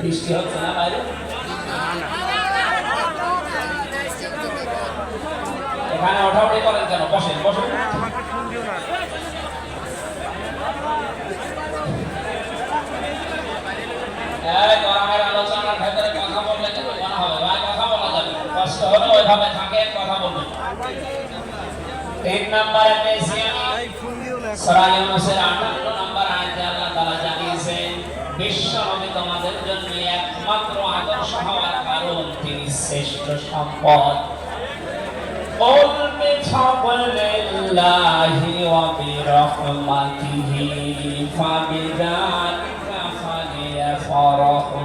বৃষ্টি হচ্ছে না বাইরে? এখানে ওঠাউটি করেন কেন? বসেন বসেন এই গরমের আলোচনার ভেতরে কথা বললে কিন্তু মনে হবে ভাই কথা বলা যাবে না। কষ্ট হলে ওইভাবে থাকে কথা বলবেন তিন নম্বরে পেয়েছি আমি সূরা ইউনূসের 58 নম্বর আয়াতে আল্লাহ তাআলা জানিয়েছেন বিশ্ব নবী তোমাদের জন্য একমাত্র আদর্শ হওয়ার কারণ তিনি শ্রেষ্ঠ সম্পদ قل بفضل الله وبرحمته فبذلك فليفرحوا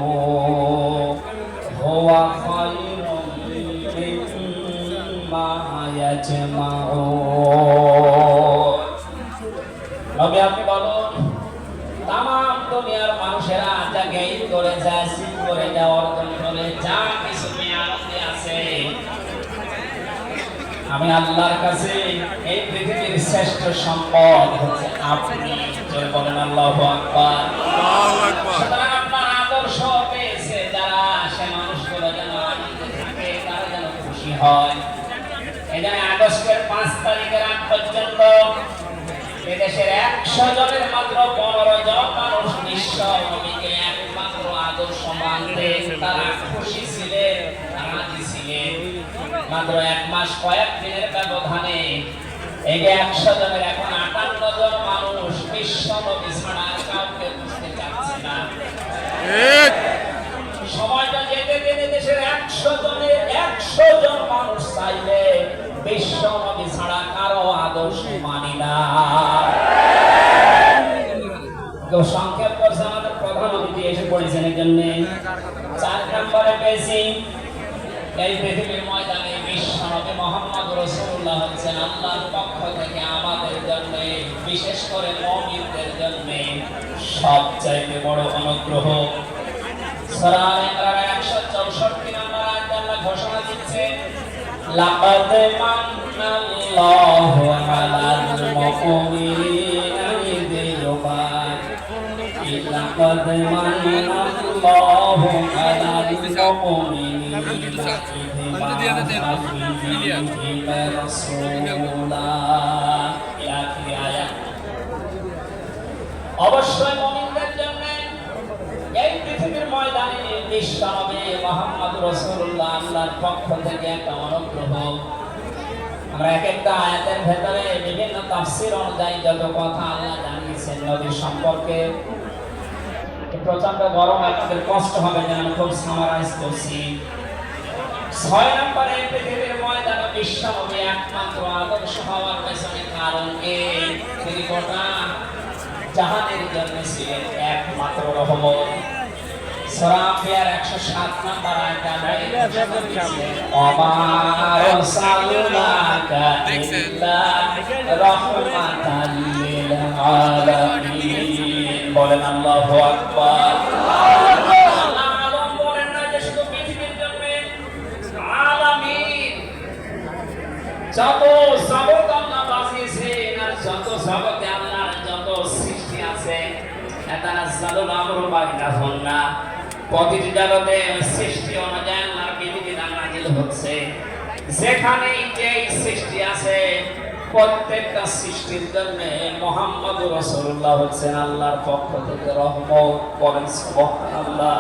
আমি আল্লাহর কাছে এই পৃথিবীর শ্রেষ্ঠ সম্পদ হচ্ছে আপনি। বলেন আল্লাহ একশো জনের মাত্র পনেরো জন মানুষ নবীকে একমাত্র আদর্শ তারা খুশি ছিলেন রাজি ছিলেন। মাত্র এক মাস কয়েক দিনের ব্যবধানে এই যে একশো জনের এখন আটান্ন জন মানুষ বিশ্ব নবী ছাড়া কাউকে বুঝতে চাচ্ছে না। সময়টা যেতে যেতে দেশের একশো জনের একশো জন মানুষ চাইলে বিশ্ব নবী ছাড়া কারও আদর্শ মানি না। সংক্ষেপ করছে আমাদের প্রধান অতিথি এসে পড়েছেন এই জন্য। চার নম্বরে পেয়েছি এই পৃথিবীর ময়দানে বিশ্ব নবী মোহাম্মদ রসুল্লাহ হচ্ছেন আল্লাহর পক্ষ থেকে আমাদের জন্য, বিশেষ করে মমিনদের জন্য সবচাইতে বড় অনুগ্রহ। ইমরানের 164 নম্বর আয়াতে আল্লাহ ঘোষণা দিচ্ছে, লাকাদ মান্নাল্লাহু আলাল মুমিনিনা। ইউবাইউনাকা লাকাদ মান্নাল্লাহু আলাল মুমিনিনা ইয অবশ্যই মুমিনদের জন্য এই পৃথিবীর ময়দানে বিশ্ব নবী মোহাম্মদ রাসূলুল্লাহ আল্লাহর পক্ষ থেকে একটা অনুগ্রহ আমরা এক একটা আয়াতের ভেতরে বিভিন্ন তাফসীর অনুযায়ী যত কথা আল্লাহ জানিয়েছেন নবীর সম্পর্কে প্রচণ্ড গরম, আপনাদের কষ্ট হবে যে আমি খুব সামারাইজ করছি। ছয় নম্বরে পৃথিবীর ময়দানে বিশ্ব একমাত্র আদর্শ হওয়ার পেছনে কারণ এই তিনি গোটা জাহানের জন্য ছিলেন একমাত্র রহমত। সূরা আম্বিয়ার 107 নম্বর আয়াতে ওমা আরসালনাকা ইল্লা বলেন না যত যত জগতে যত সৃষ্টি আছে এতানাজ্জালুল আমরু বাইনাহুন্না প্রতিটি সৃষ্টি অনুযায়ী আল্লাহর নাজিল হচ্ছে। যেখানে সৃষ্টি আছে, প্রত্যেকটা সৃষ্টির জন্য মোহাম্মদ রসুল্লাহ হচ্ছেন আল্লাহর পক্ষ থেকে রহমত। করেন আল্লাহ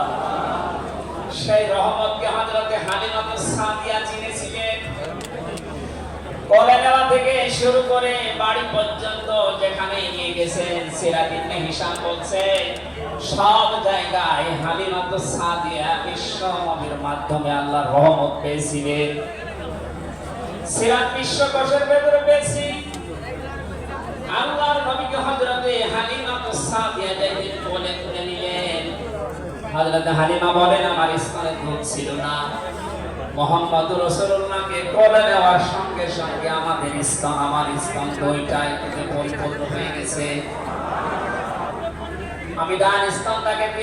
সেই রহমতকে হাজরতে হালিমা সাদিয়া চিনেছিলেন। কলেজা থেকে শুরু করে বাড়ি পর্যন্ত যেখানে নিয়ে গেছেন সিরাজিনে হিসাব বলছে, সব জায়গায় হালিমাত সাদিয়া বিশ্ব মাধ্যমে আল্লাহর রহমত পেয়েছিলেন সিরাজ বিশ্বকোষের ভেতরে পেয়েছি। আল্লাহর নবীকে হযরতে হালিমাত সাদিয়া যেদিন কোলে তুলে নিলেন, হযরতে হালিমা বলেন, আমার স্থানে দুধ ছিল না। মোহাম্মদ রসুল্লাহকে কোলে নেওয়ার সঙ্গে সঙ্গে আমাদের ইসলাম আমার ইসলাম দুইটাই পরিপূর্ণ হয়ে গেছে। আমি দান ইসলামটাকে